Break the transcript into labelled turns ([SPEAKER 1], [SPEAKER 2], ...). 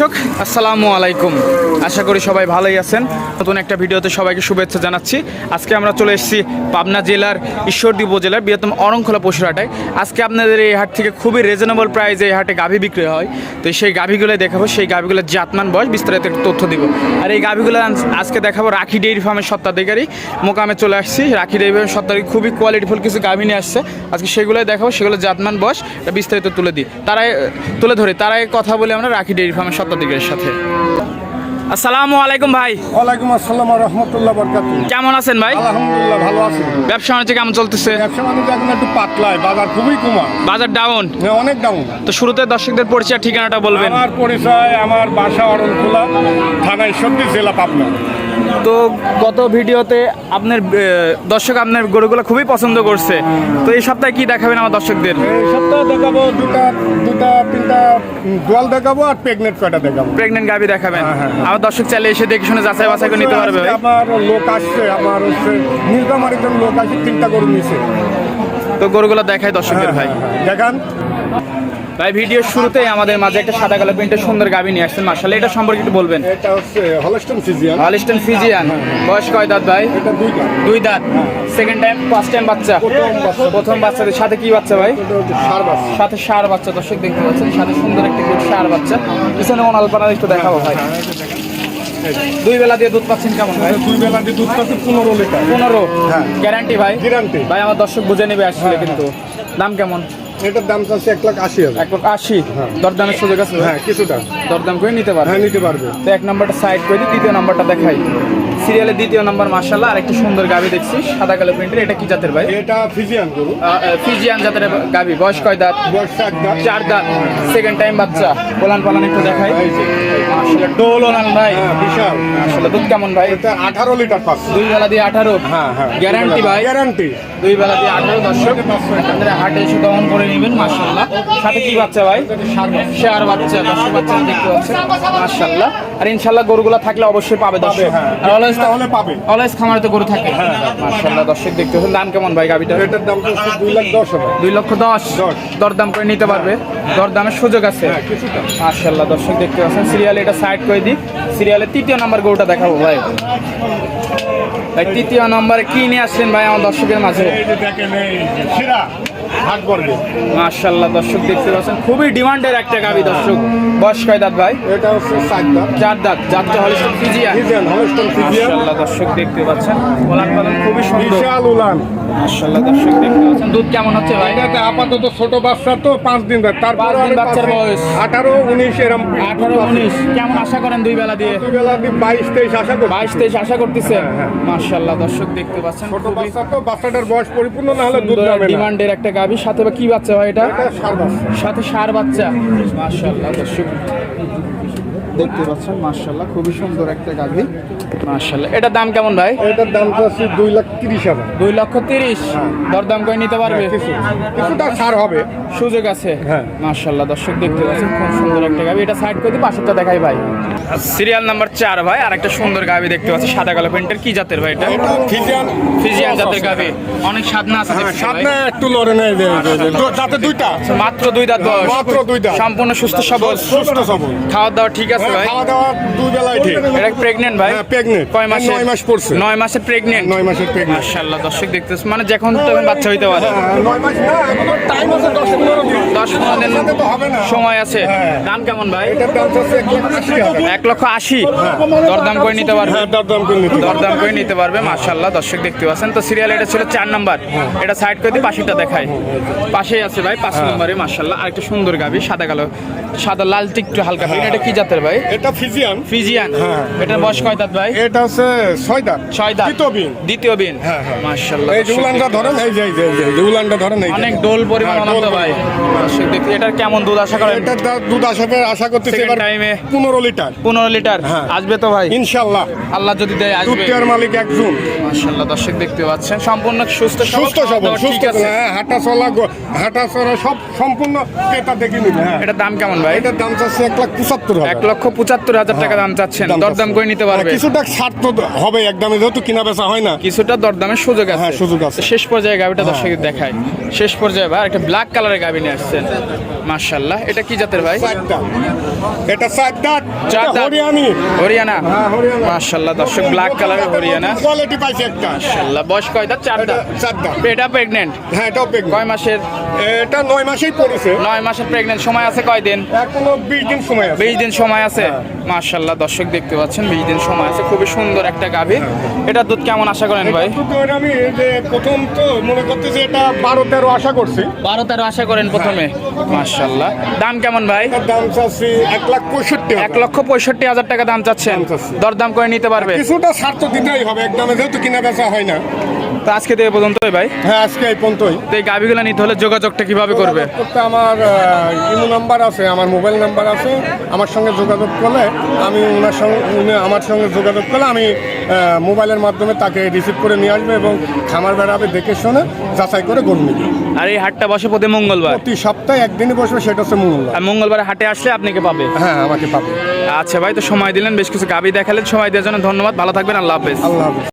[SPEAKER 1] দর্শক, আসসালামু আলাইকুম। আশা করি সবাই ভালোই আছেন। নতুন একটা ভিডিওতে সবাইকে শুভেচ্ছা জানাচ্ছি। আজকে আমরা চলে এসেছি পাবনা জেলার, ঈশ্বরদী উপজেলার বৃহত্তম অরংখোলা পশুর হাটায় আজকে আপনাদের এই হাট থেকে খুবই রিজনেবল প্রাইসে এই হাটে গাভী বিক্রি হয়। তো সেই গাভীগুলো দেখাবো, সেই গাভীগুলোর জাতমান বয়স বিস্তারিত তথ্য দিব। আর এই গাভীগুলো আজ- আজকে দেখাবো রাখি ডেইরি ফার্মের সত্ত্বাধিকারী মোকামে চলে আসছি। রাখি ডেইরি ফার্মের সত্ত্বাধিকারী খুবই কোয়ালিটিফুল কিছু গাভী নিয়ে আসছে। আজকে সেগুলোই দেখাবো সেগুলো জাতমান বয়স বিস্তারিত তুলে দিই। তারাই, তুলে ধরে। তারাই কথা বলে আমরা রাখি ডেইরি ফার্মের সত্ত্বাধিকারীর সাথে। আসসালামু আলাইকুম ভাই।
[SPEAKER 2] ওয়ালাইকুম আসসালাম রহমতুল্লাহ বরকাত
[SPEAKER 1] কেমন আছেন ভাই?
[SPEAKER 2] আলহামদুলিল্লাহ ভালো আছি।
[SPEAKER 1] ব্যবসা বাণিজ্য কেমন চলতেছে?
[SPEAKER 2] ব্যবসা বাণিজ্য এখন একটু পাতলায় বাজার খুবই কমা
[SPEAKER 1] বাজার ডাউন
[SPEAKER 2] হ্যাঁ, অনেক ডাউন
[SPEAKER 1] তো শুরুতে দর্শকদের পরিচয় ঠিকানাটা বলবেন।
[SPEAKER 2] আমার পরিচয় আমার বাসা অরণখোলা থানা ঈশ্বরদী জেলা পাবনা।
[SPEAKER 1] তো গত ভিডিওতে আপনার দর্শক আপনার গরুগুলো খুবই পছন্দ করছে। তো এই সপ্তাহে কি দেখাবেন আমার দর্শকদের?
[SPEAKER 2] এই সপ্তাহে দেখাবো দুটা দুটা উম, দোয়াল দেখাবো আর প্রেগনেন্ট কয়টা দেখাবো।
[SPEAKER 1] প্রেগনেন্ট গাভি দেখাবেন।
[SPEAKER 2] হ্যাঁ, হ্যাঁ, হ্যাঁ।
[SPEAKER 1] আমার দর্শক চাইলে এসে দেখে শুনে যাচাই বাছাই করে নিতে পারবে
[SPEAKER 2] আমার লোক আসছে আমার হচ্ছে নীলকামার একজন লোক আসছে তিনটা গরু নিছে।
[SPEAKER 1] তো গরুগুলো দেখায় দর্শকদের ভাই।
[SPEAKER 2] দেখান।
[SPEAKER 1] ভাই ভিডিওর শুরুতেই আমাদের মাঝে একটা সাদা কালো প্রিন্টের সুন্দর গাভি নিয়ে আসছেন। মার্শাল এটা সম্পর্কে একটু বলবেন?
[SPEAKER 2] এটা হচ্ছে হলস্টন ফিজিয়ান
[SPEAKER 1] হলিস্টন ফিজিয়ান বয়স কয় দাঁত ভাই?
[SPEAKER 2] এটা দুইটা
[SPEAKER 1] দুই দাঁত। সেকেন্ড টাইম ফার্স্ট টাইম বাচ্চা?
[SPEAKER 2] প্রথম বাচ্চা।
[SPEAKER 1] প্রথম বাচ্চাদের সাথে কি বাচ্চা ভাই?
[SPEAKER 2] সার বাচ্চা।
[SPEAKER 1] সাথে সার বাচ্চা দর্শক দেখতে পাচ্ছেন সাথে সুন্দর একটি গুড সার বাচ্চা। পিছনে মন আলপানা একটু দেখাবো ভাই। দুই বেলা দিয়ে দুধ পাচ্ছেন কেমন ভাই?
[SPEAKER 2] দুই বেলা দিয়ে দুধ পাচ্ছে পনেরো লিটার।
[SPEAKER 1] পনেরো?
[SPEAKER 2] হ্যাঁ।
[SPEAKER 1] গ্যারান্টি ভাই?
[SPEAKER 2] গ্যারান্টি
[SPEAKER 1] ভাই আমার দর্শক বুঝে নেবে আসলে কিন্তু। দাম কেমন?
[SPEAKER 2] এটার দাম চাচ্ছে এক লাখ আশি হাজার।
[SPEAKER 1] এক লাখ আশি? দরদামের সুযোগ আছে
[SPEAKER 2] হ্যাঁ কিছুটা।
[SPEAKER 1] দরদাম করে নিতে পারবে?
[SPEAKER 2] হ্যাঁ নিতে পারবে।
[SPEAKER 1] তো এক নম্বরটা সাইড করে দ্বিতীয় নম্বরটা দেখাই। সিরিয়ালের দ্বিতীয় নম্বর মার্শাল্লাহ আর একটা সুন্দর গাবি দেখছি সাদা কালো প্রিন্টের এটা কি জাতের ভাই?
[SPEAKER 2] এটা ফিজিয়ান গরু।
[SPEAKER 1] ফিজিয়ান জাতের গাবি। বয়স কয় দাঁত? চার দাঁত। সেকেন্ড টাইম বাচ্চা। পোলান পালান একটু দেখাই। আসলে ডোল ওলান ভাই।
[SPEAKER 2] হ্যাঁ বিশাল।
[SPEAKER 1] আসলে দুধ কেমন ভাই?
[SPEAKER 2] এটা আঠারো লিটার পাচ্ছে।
[SPEAKER 1] দুই বেলা দিয়ে আঠারো?
[SPEAKER 2] হ্যাঁ হ্যাঁ
[SPEAKER 1] গ্যারান্টি ভাই?
[SPEAKER 2] গ্যারান্টি
[SPEAKER 1] দুই বেলা দিয়ে আঠারো দর্শক। আপনারা হাটে এসে দমন করে নেবেন মার্শাল্লাহ সাথে কি বাচ্চা ভাই? শেয়ার বাচ্চা দর্শক বাচ্চা দেখতে পাচ্ছেন মার্শাল্লাহ আর ইনশাল্লাহ গরুগুলো থাকলে অবশ্যই পাবে দর্শক।
[SPEAKER 2] হ্যাঁ।
[SPEAKER 1] আর অলওয়েজ
[SPEAKER 2] তাহলে পাবে।
[SPEAKER 1] অলওয়েজ খামারে তো গরু থাকে। মার্শাল্লাহ দর্শক দেখতে পাচ্ছেন। দাম কেমন ভাই গাবিটা
[SPEAKER 2] এটার দাম দুই লাখ দশ
[SPEAKER 1] দুই লক্ষ দশ। দরদাম করে নিতে পারবে। দরদামের সুযোগ আছে।
[SPEAKER 2] হ্যাঁ
[SPEAKER 1] মার্শাল্লাহ দর্শক দেখতে পাচ্ছেন। সিরিয়ালে এটা সাইড করে দিই। সিরিয়ালের তৃতীয় নাম্বার গরুটা দেখাবো ভাই। ভাই, তৃতীয় নম্বরে কি নিয়ে আসছেন ভাই আমার দর্শকের মাঝে?
[SPEAKER 2] হাট বর্গে
[SPEAKER 1] মার্শাল্লাহ দর্শক দেখতে পাচ্ছেন খুবই ডিমান্ডের একটা গাবি দর্শক। বয়স কয় দাঁত ভাই?
[SPEAKER 2] এটা হচ্ছে সাত দাঁত।
[SPEAKER 1] চার দাঁত ফিজিয়া।
[SPEAKER 2] ফিজিয়ান
[SPEAKER 1] মার্শাল্লাহ দর্শক দেখতে পাচ্ছেন পালন পালন খুবই সুন্দর।
[SPEAKER 2] বিশাল
[SPEAKER 1] মার্শাল্লাহ দর্শক দেখতে পাচ্ছেন দুধ কেমন হচ্ছে ভাই?
[SPEAKER 2] আপাতত ছোট বাচ্চা তো পাঁচ দিন ধরে। তারপর
[SPEAKER 1] পাঁচ দিন বাচ্চার বয়স।
[SPEAKER 2] আঠারো উনিশ এরম।
[SPEAKER 1] আঠারো উনিশ। কেমন আশা করেন দুই বেলা দিয়ে?
[SPEAKER 2] দুই বেলা দিয়ে বাইশ তেইশ আশা করি
[SPEAKER 1] বাইশ তেইশ আশা করতেছে?
[SPEAKER 2] হ্যাঁ, হ্যাঁ।
[SPEAKER 1] দর্শক দেখতে পাচ্ছেন
[SPEAKER 2] ছোট বাচ্চা তো বাচ্চাটার বয়স পরিপূর্ণ না হলে দুধ
[SPEAKER 1] ডিমান্ডের একটা গাবি সাথে বা কি বাচ্চা ভাই এটা? সাথে সার বাচ্চা। মার্শাল্লাহ দর্শক। দেখতে পাচ্ছেন মার্শাল্লাহ খুবই সুন্দর একটা গাভি। মার্শাল্লাহ এটার দাম কেমন ভাই?
[SPEAKER 2] এটার দাম তো আছে দুই লাখ তিরিশ হাজার।
[SPEAKER 1] দুই লক্ষ তিরিশ? দরদাম করে নিতে পারবে?
[SPEAKER 2] কিছু কিছুটা ছাড় হবে।
[SPEAKER 1] সুযোগ আছে।
[SPEAKER 2] হ্যাঁ।
[SPEAKER 1] মার্শাল্লাহ দর্শক দেখতে পাচ্ছেন খুব সুন্দর একটা গাবি এটা সাইড করে দিই পাশেরটা দেখাই ভাই। সিরিয়াল নাম্বার চার ভাই আর একটা সুন্দর গাবি দেখতে পাচ্ছি সাদা কালো প্যান্টের। কি জাতের ভাই এটা?
[SPEAKER 2] ফিজিয়ান
[SPEAKER 1] ফিজিয়ান জাতের গাবি অনেক সাধনা আছে
[SPEAKER 2] হ্যাঁ একটু লড়ে নেই যাতে দুইটা
[SPEAKER 1] মাত্র দুই দাঁত
[SPEAKER 2] মাত্র দুই দাঁত।
[SPEAKER 1] সম্পূর্ণ সুস্থ সবল।
[SPEAKER 2] সুস্থ সবল।
[SPEAKER 1] খাওয়া দাওয়া ঠিক আছে ভাই?
[SPEAKER 2] খাওয়া দাওয়া ঠিক।
[SPEAKER 1] এটা প্রেগনেন্ট ভাই?
[SPEAKER 2] হ্যাঁ, pregnant।
[SPEAKER 1] কয় মাসে
[SPEAKER 2] নয় মাস পড়ছে।
[SPEAKER 1] নয় মাসের প্রেগনেন্ট
[SPEAKER 2] নয় মাসের প্রেগনেন্ট
[SPEAKER 1] মাশাআল্লাহ দর্শক দেখতেছ মানে যখন তখন বাচ্চা হইতে পারে।
[SPEAKER 2] নয় মাস না এখনও টাইম আছে দশ পনেরো দিন।
[SPEAKER 1] দশ পনেরো দিন
[SPEAKER 2] তো হবে না।
[SPEAKER 1] সময় আছে।
[SPEAKER 2] হ্যাঁ।
[SPEAKER 1] দাম কেমন ভাই?
[SPEAKER 2] এটার দাম হচ্ছে
[SPEAKER 1] লক্ষ আশি দরদাম করে নিতে পারবে?
[SPEAKER 2] হ্যাঁ দরদাম করে নিতে
[SPEAKER 1] দরদাম করে নিতে পারবে মাশাআল্লাহ দর্শক দেখতে পাচ্ছেন। তো সিরিয়াল এটা ছিল চার নাম্বার এটা সাইড করে দিয়ে পাশেটা দেখায় পাশেই আছে ভাই পাঁচ নম্বরে মাশাআল্লাহ। আরেকটা সুন্দর গাবি সাদা কালো। সাদা লাল একটু হালকা। এটা কি জাতের ভাই?
[SPEAKER 2] এটা ফিজিয়ান।
[SPEAKER 1] ফিজিয়ান।
[SPEAKER 2] হ্যাঁ।
[SPEAKER 1] এটার বয়স কয় দাঁত ভাই?
[SPEAKER 2] এটা হচ্ছে ছয় দাঁত।
[SPEAKER 1] ছয় দাঁত।
[SPEAKER 2] দ্বিতীয় বিন।
[SPEAKER 1] দ্বিতীয় বিন।
[SPEAKER 2] হ্যাঁ, হ্যাঁ।
[SPEAKER 1] মাশাআল্লাহ
[SPEAKER 2] এই যে উলানটা ধরেন এই যে এই যে, এই যে, উলানটা ধরেন এই
[SPEAKER 1] অনেক ডোল পরিমাণ
[SPEAKER 2] হ্যাঁ, ডোল
[SPEAKER 1] ভাই। দেখতে কেমন দুধ আশা করেন?
[SPEAKER 2] এটার দা- দুধ আসাবে আশা করতেছি এবার
[SPEAKER 1] time এ।
[SPEAKER 2] পনেরো লিটার।
[SPEAKER 1] পনেরো লিটার।
[SPEAKER 2] হ্যাঁ।
[SPEAKER 1] আসবে তো ভাই?
[SPEAKER 2] ইনশাল্লাহ
[SPEAKER 1] আল্লাহ যদি দেয় আসবে।
[SPEAKER 2] দেওয়ার মালিক একজন।
[SPEAKER 1] মাশাআল্লাহ দর্শক দেখতে পাচ্ছেন। সম্পূর্ণ সুস্থ
[SPEAKER 2] সুস্থ সবল সুস্থ হ্যাঁ হাঁটা চলা হাঁটা চলা সব সম্পূর্ণ ক্রেতা দেখে নিবে হ্যাঁ।
[SPEAKER 1] এটার দাম কেমন ভাই?
[SPEAKER 2] এটার দাম চাচ্ছে এক লাখ পঁচাত্তর
[SPEAKER 1] এক
[SPEAKER 2] হাজার
[SPEAKER 1] লক্ষ পঁচাত্তর হাজার টাকা দাম চাচ্ছেন। দরদাম করে নিতে
[SPEAKER 2] হ্যাঁ,
[SPEAKER 1] পারবে।
[SPEAKER 2] কিছুটা ছাড় তো হবে একদমে যেহেতু কিনা বেচা হয় না।
[SPEAKER 1] কিছুটা দরদামের সুযোগ আছে।
[SPEAKER 2] হ্যাঁ, সুযোগ আছে।
[SPEAKER 1] শেষ পর্যায়ে গাবিটা দর্শক দেখায় শেষ পর্যায়ে ভাই একটা ব্ল্যাক কালারের গাবি নিয়ে আসছেন। মার্শাল্লাহ এটা কি জাতের ভাই?
[SPEAKER 2] এটা চার দাঁত
[SPEAKER 1] চার
[SPEAKER 2] এটা হরিয়ানি।
[SPEAKER 1] হরিয়ানা?
[SPEAKER 2] হ্যাঁ, হরিয়ানা।
[SPEAKER 1] মার্শাল্লাহ দর্শক ব্ল্যাক কালারের হরিয়ানা।
[SPEAKER 2] কোয়ালিটি পাইছে একটা।
[SPEAKER 1] মার্শাল্লাহ বয়স কয় দাঁত? চার দাঁত।
[SPEAKER 2] চার দাঁত।
[SPEAKER 1] এটা প্রেগনেন্ট
[SPEAKER 2] হ্যাঁ এটা pregnant।
[SPEAKER 1] কয় মাসের?
[SPEAKER 2] এটা নয় মাসেই পড়েছে।
[SPEAKER 1] নয় মাসের প্রেগনেন্ট সময় আছে কয় দিন
[SPEAKER 2] এখনও বিশ দিন সময় আছে।
[SPEAKER 1] বিশ দিন সময় আছে মার্শাল্লাহ দর্শক দেখতে পাচ্ছেন বিশ দিন সময় আছে খুবই সুন্দর একটা গাভী। এটা দুধ কেমন আশা করেন ভাই?
[SPEAKER 2] আমি প্রথম তো মনে করতেছি এটা বারো তেরো আশা করছি।
[SPEAKER 1] বারো তেরো আশা করেন প্রথমে? মার্শাল্লাহ দাম কেমন ভাই?
[SPEAKER 2] দাম চাচ্ছি এক লাখ পঁয়ষট্টি
[SPEAKER 1] এক লক্ষ পঁয়ষট্টি হাজার টাকা দাম চাচ্ছেন।
[SPEAKER 2] দাম
[SPEAKER 1] দরদাম করে নিতে পারবে?
[SPEAKER 2] কিছুটা স্বার্থ তো দিতেই হবে একদমে যেহেতু কিনা বেচা হয় না।
[SPEAKER 1] তো আজকে পর্যন্ত ভাই।
[SPEAKER 2] হ্যাঁ আজকে এই পর্যন্তই।
[SPEAKER 1] তো এই গাভীগুলো নিতে হলে যোগাযোগটা কীভাবে করবে?
[SPEAKER 2] আমার ইমো নাম্বার আছে আমার মোবাইল নাম্বার আছে আমার সঙ্গে যোগাযোগ করলে আমি ওনার সঙ্গে উনি আমার সঙ্গে যোগাযোগ করলে আমি মোবাইলের মাধ্যমে তাকে রিসিভ করে নিয়ে আসবে এবং খামার বেড়াবে দেখে শুনে যাচাই করে গরু নিবে।
[SPEAKER 1] আর এই হাটটা বসে প্রতি মঙ্গলবার?
[SPEAKER 2] প্রতি সপ্তাহে একদিনই বসবে সেটা হচ্ছে মঙ্গলবার।
[SPEAKER 1] আর মঙ্গলবার হাটে আসলে আপনাকে পাবে?
[SPEAKER 2] হ্যাঁ আমাকে পাবে।
[SPEAKER 1] আচ্ছা ভাই তো সময় দিলেন বেশ কিছু গাবি দেখালেন সময় দেওয়ার জন্য ধন্যবাদ ভালো থাকবেন আল্লাহ হাফেজ।
[SPEAKER 2] আল্লাহ হাফিজ।